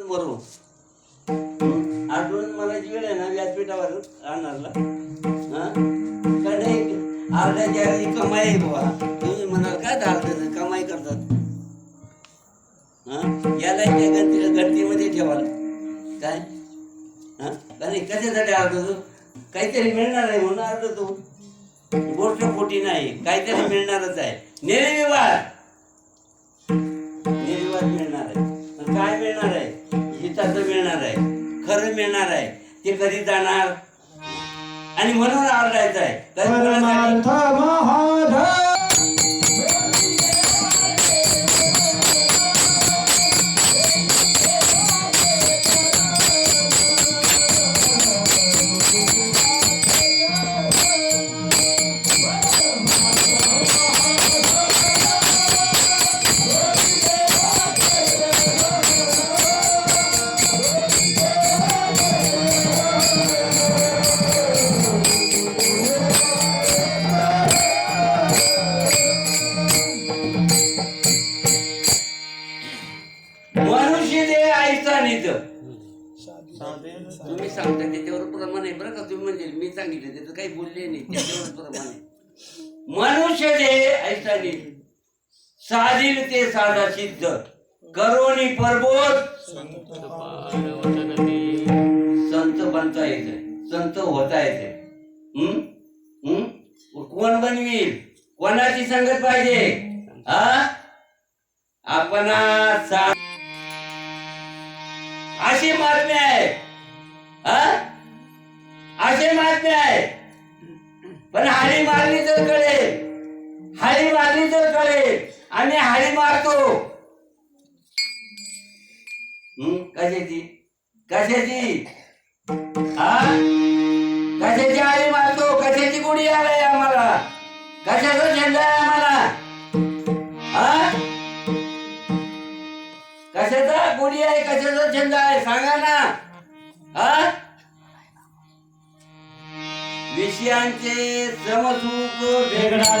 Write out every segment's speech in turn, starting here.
बरोबर आठवण मला जी वेळ आहे ना व्यासपीठावर आणणारला. हा? का नाही अर्ध्याच्या कमाई आहे बाबा तुम्ही म्हणाल काय अर्ध्याचं कमाई करतात. हा? याला त्या गणती गणतीमध्ये ठेवाल. काय? हा? नाही? कशासाठी अर्ध तू? काहीतरी मिळणार आहे म्हणून अर्ध तू. गोष्ट खोटी नाही. काहीतरी मिळणारच आहे. निर्विवाद. निर्विवाद मिळणार आहे. काय मिळणार आहे? हिताचं मिळणार आहे. खरं मिळणार आहे. ते कधी जाणार? आणि म्हणून आरडायचं आहे. साधील ते साधा सिद्ध. करोनी परबोध. कशाची आई मारतो? कशाची गुढी आलाय आम्हाला? कशाचा झेंडा आहे आम्हाला? हा? कशाचा गुढी आहे? कशाचा झेंडा आहे? सांगा ना. हा? विषयांचे समसुख वेगळा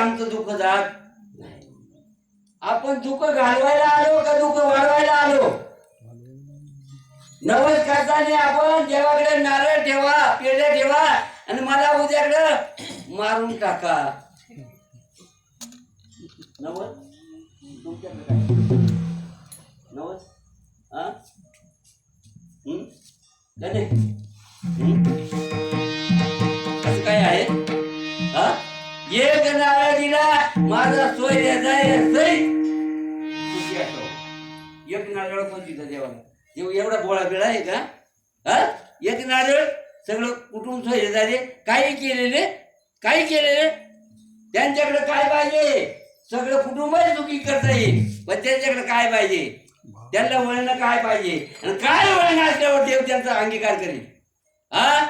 आमचं दुःख जात नाही. आपण दुःख घालवायला आलो का दुःख वाढवायला आलो? नवस करताना आपण देवाकडे नारळ ठेवा पेढे ठेवा आणि मला उद्याकडे मारून टाका. नवस तुमच्याकडे काय? नवस हा एक नारळ दिला माझा सोय द्यायचा सई. सुखी असो. एक नारळ पण तिथं देवाला देव एवढा बोळा बिळा आहे का? हा? एक नारळ सगळं कुटुंब सोय झाले काही केलेले काही केलेले. त्यांच्याकडे काय पाहिजे? सगळं कुटुंबच दुखी करता येईल. पण त्यांच्याकडे काय पाहिजे? त्यांना वळणं काय पाहिजे? आणि काय वळण असल्यावर देव त्यांचा अंगीकार करेल. हा?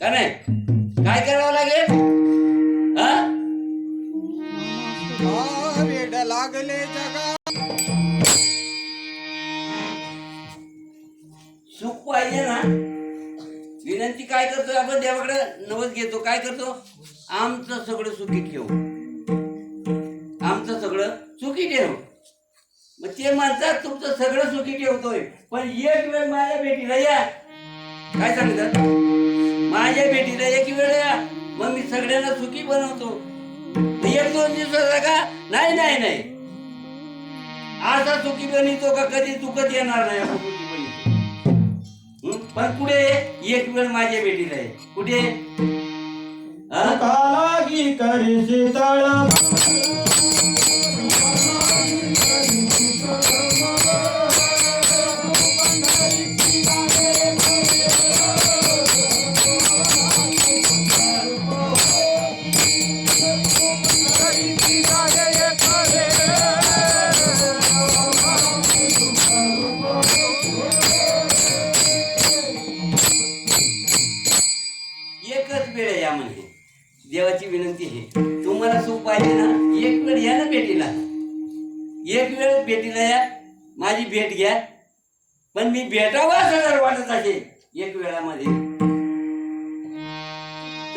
का नाही? काय करावं लागेल? लागले सुख पाहिजे ना. विनंती काय करतो आपण? देवाकडे नवस घेतो. काय करतो? आमचं सगळं सुखी ठेव. आमचं सगळं सुखी ठेव. मग ते म्हणतात तुमचं सगळं सुखी ठेवतोय. पण एक वेळ माझ्या भेटीला या. काय सांगतात? माझ्या भेटीला एक वेळ या. मग मी सगळ्यांना सुखी बनवतो. एक दोन दिवसाचा का नाही नाही नाही. असा सुखी बनितो का कधी दुखत येणार नाही आपण सुखी पण कुठे? एक वेळ माझ्या भेटीला आहे कुठे? करी देवाची विनंती आहे. तुम्हाला सुख पाहिजे ना? एक वेळ या ना भेटीला. एक वेळ भेटीला या. माझी भेट घ्या. पण मी भेटावं असं जर वाटत असेल एक वेळामध्ये.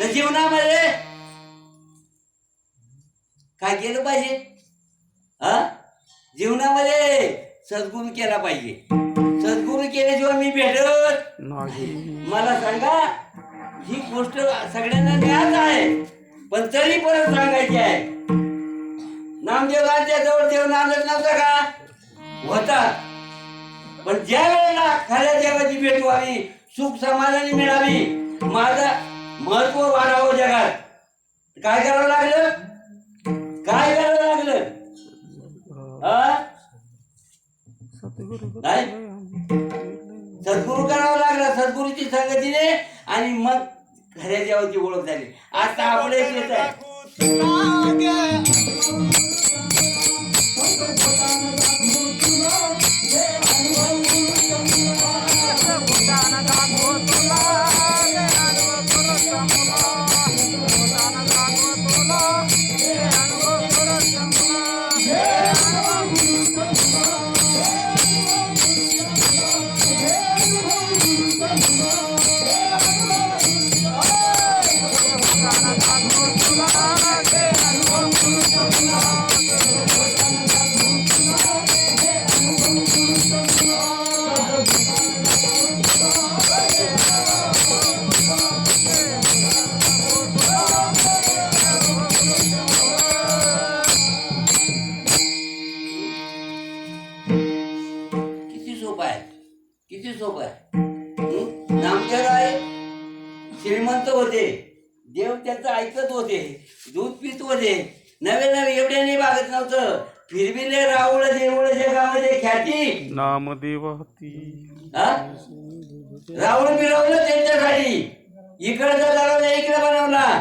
तर जीवनामध्ये काय केलं पाहिजे? हा? जीवनामध्ये सद्गुरू केला पाहिजे. सद्गुरू केल्याशिवाय मी भेटत मला सांगा ही गोष्ट सगळ्यांना ज्ञात आहे. पण तरी परत सांगायची आहे. नामदेवांच्या जवळ देव नांदत नव्हता का? होता. पण ज्या वेळेला खऱ्या देवाची भेट व्हावी सुख समाधानी मिळावी माझं महत्त्व वाढावं जगात. काय करावं लागलं? काय करावं लागलं? हा? नाही? सद्गुरू करावं लागला सद्गुरूची संगतीने आणि मग खऱ्या देवाची ओळख झाली. आता आपलं येत आहे. ऐकत होते. दूध पित होते. नवे नवे एवढे नाही बागत नव्हतं. फिरविले रावळ देवळ जगामध्ये ख्याती. नामदेवाती रावळ मिळवलं त्यांच्यासाठी. इकडचा दरवाजा इकडे बनवला.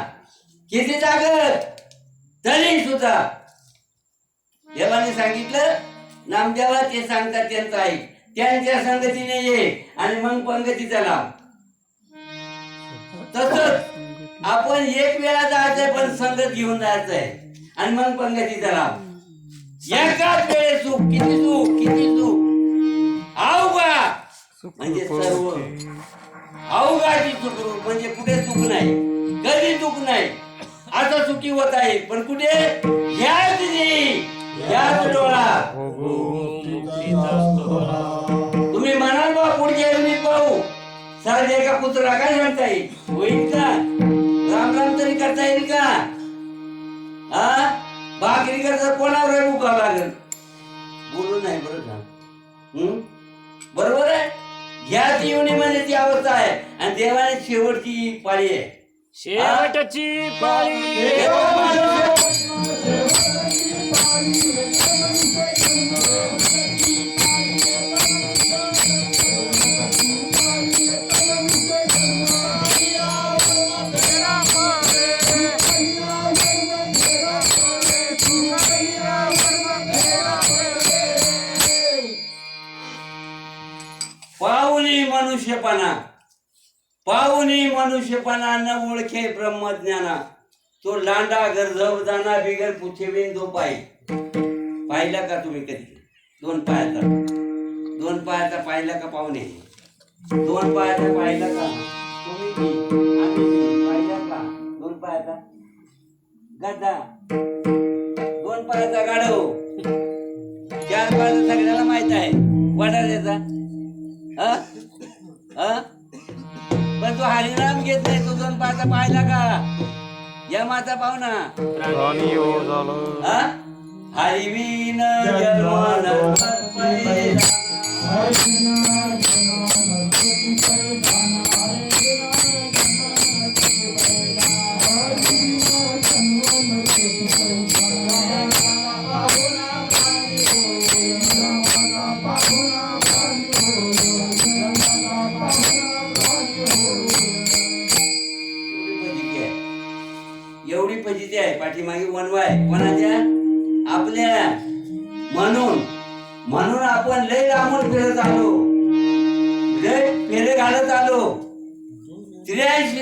किती ताकद? तरी सुद्धा. देवाने सांगितलं नामदेवा ते सांगतात त्यांचं ऐक. त्यांच्या संगतीने ये आणि मग पंगतीचा लाभ तसंच आपण एक वेळा जायचंय पण संगत घेऊन जायचंय. आणि मग पंगतीचा लाभ एकाच वेळे सुख किती सुख किती सुख. अवघा. म्हणजे सर्व. अवघाची सुखरूप म्हणजे कुठे चूक नाही. कधी चूक नाही. आता सुखी होत आहे. पण कुठे? ह्याच दिली ह्याच डोळा तुम्ही म्हणाल बा पुढच्या पाहू. सारे एका पुत्रा काय सांगता येईल होईल का? करता येईल का? हा? भाकरी करता कोणावर उभा लागेल? बोलू नाही बरं का? हं? बरोबर आहे? ह्याच युनीमध्ये ती अवस्था आहे. आणि देवाने शेवटची पाळी आहे. शेवटची पाळी. मनुष्यपणा. पाहुनी मनुष्यपणा न ओळखे ब्रह्मज्ञाना. तो लांडा गरजव बिगर पुछेवीन दो पाय. पाहिला का तुम्ही कधी? दोन पायाचा दोन पायाचा पाहिला का पाहुणे? दोन पायाचा पाहिला का? तुम्ही पाहिला का? दोन पायाचा गदा दोन पायाचा गाढव. पाचा पाहिला का? या माता पाहुणा. राणी हो? झालं हा? हरिवीन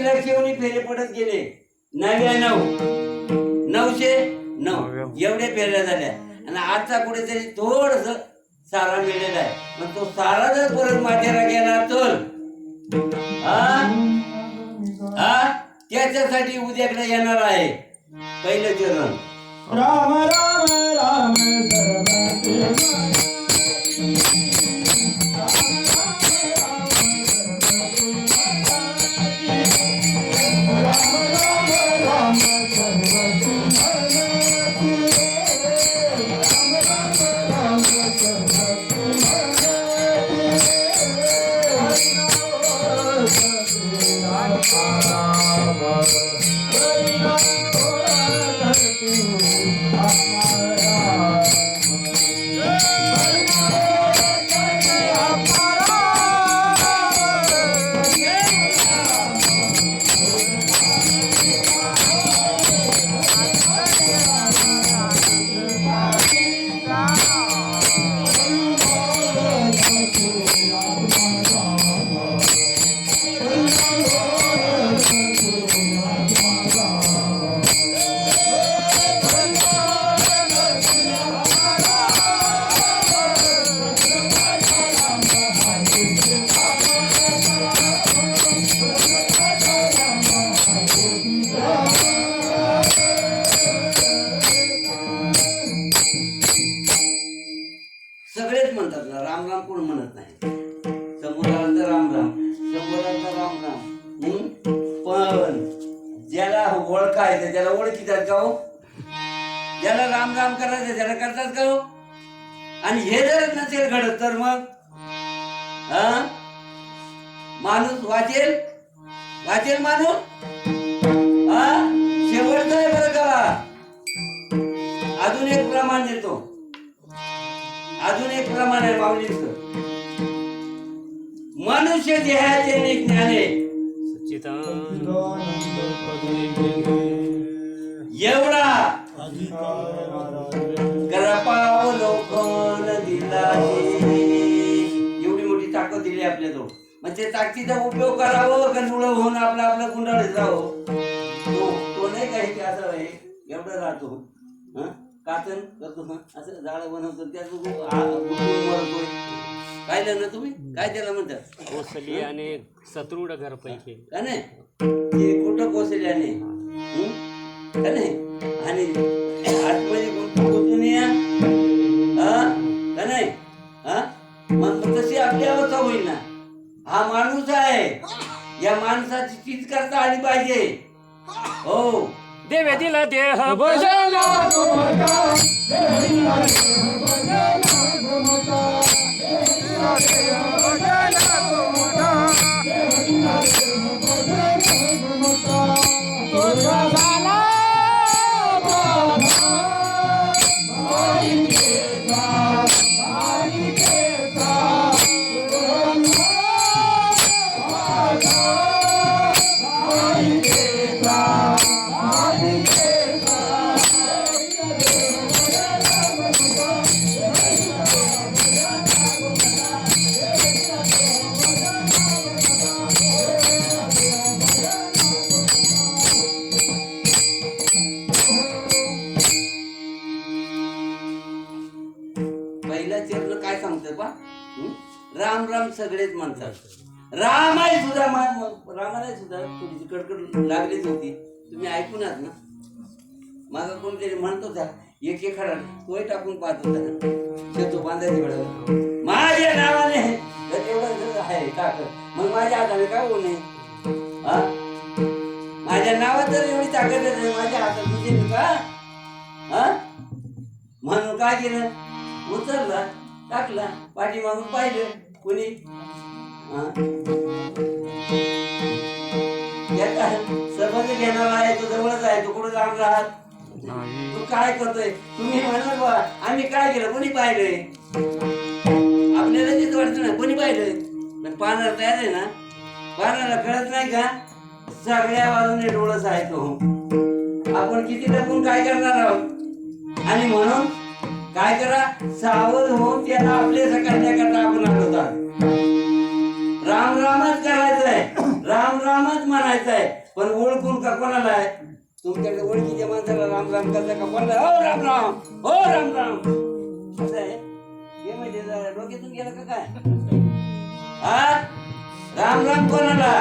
लय फेरे पडत गेले. नव्याण्णव नऊशे नऊ. एवढ्या फेऱ्या झाल्या. आणि आजचा कुठेतरी थोडस सारा मिळलेला आहे. पण तो सारा जर परत माझ्याला गेला तर? हा? हा? त्याच्यासाठी उद्याकडे येणार आहे. पहिलं चरण. राम राम राम Música कोण म्हणत नाही. समोरांचा राम राम समोरांचा राम राम. पण ज्याला ओळखायचं त्याला ओळखीतात का हो? ज्याला राम राम करायचं त्याला करतात का हो? आणि हे जर नसेल घडत तर मग? हा? माणूस वाचेल? वाचेल माणूस? हा? शेवटचं आहे बरं का. अजून एक प्रमाण देतो. अजून एक प्रमाण आहे माऊलींचं मनुष्य देहाचे निज्ञाने सच्चिदानंद एवढा कृपावलोकन दिला एवढी मोठी ताकद दिली आपल्या मग ते म्हणजे ताकदीचा उपयोग करावं का मुळ होऊन आपलं आपलं गुंडाळत जावं? तो तो नाही काही असा असं आहे एवढं राहतो. कातन करतो हं? असं झाड बनवतो त्याचं पाहिलं ना तुम्ही? काय त्याला म्हणतात? कोसली आणि सतरुड घर पैकी का नाही? ते कुठं कोसल्याने हं? का नाही? आणि आतमध्ये गुंतून गुंतून या? हा? का नाही? हा? मग तशी आपली अवस्था होईल ना. हा माणूस आहे. या माणसाची चीज करता आली पाहिजे. हो. देवे दिला देह सगळेच म्हणतात. रामाय सुद्धा रामाला सुद्धा थोडीशी कडकड लागलीच होती. तुम्ही ऐकून ना? माझा कोणतरी म्हणत होता एक एखादा तोय टाकून पाहत होता. शेतो बांधायची वेळ माझ्या नावाने तर एवढं आहे ताकद मग माझ्या हाताने काय होऊ नये? हा? माझ्या नावात जर एवढी ताकद आहे माझ्या हातात तुझे का? हा? म्हणून काय केलं? उचलला टाकला पाठीमागून पाहिलं. कोणी? हा? सहभागी घेणारा आहे तो जवळच आहे तो कुठं लांब राहत तू काय करतोय? तुम्ही म्हणाल बा आम्ही काय केलं? कोणी पाहिलंय? आपल्याला तेच वाटतं ना कोणी पाहिलंय? पण पाहणार तयार आहे ना? पाहणारा कळत नाही का? सगळ्या बाजूने डोळस आहे तो आपण किती लपून काय करणार आहोत? आणि म्हणून काय करा? सावध होऊन त्याला आपले करण्याकरता आपण आलोतात राम रामच करायचंय. राम रामच म्हणायचंय. पण ओळखून का कोणाला आहे? तुमच्याकडे ओळखीच्या माणसाला राम राम करता का कोणाला? हो राम राम. हो राम राम. आहे? हे म्हणजे डोक्यातून गेलं का काय? हा? राम राम कोणाला?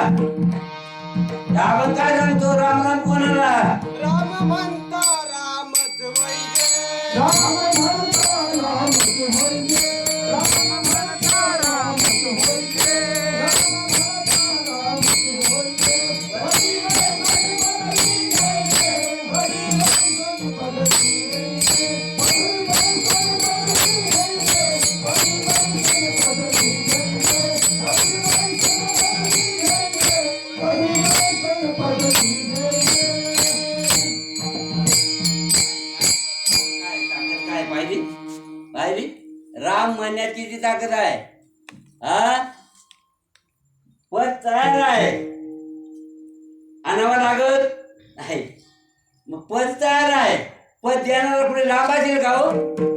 आपण काय सांगतो? राम राम कोणाला? राम म्हणता राम किती ताकद आहे? हा? पद तयार आहे. आणावं लागत नाही. मग पद तयार आहे. पद देणारा पुढे लाभ का हो?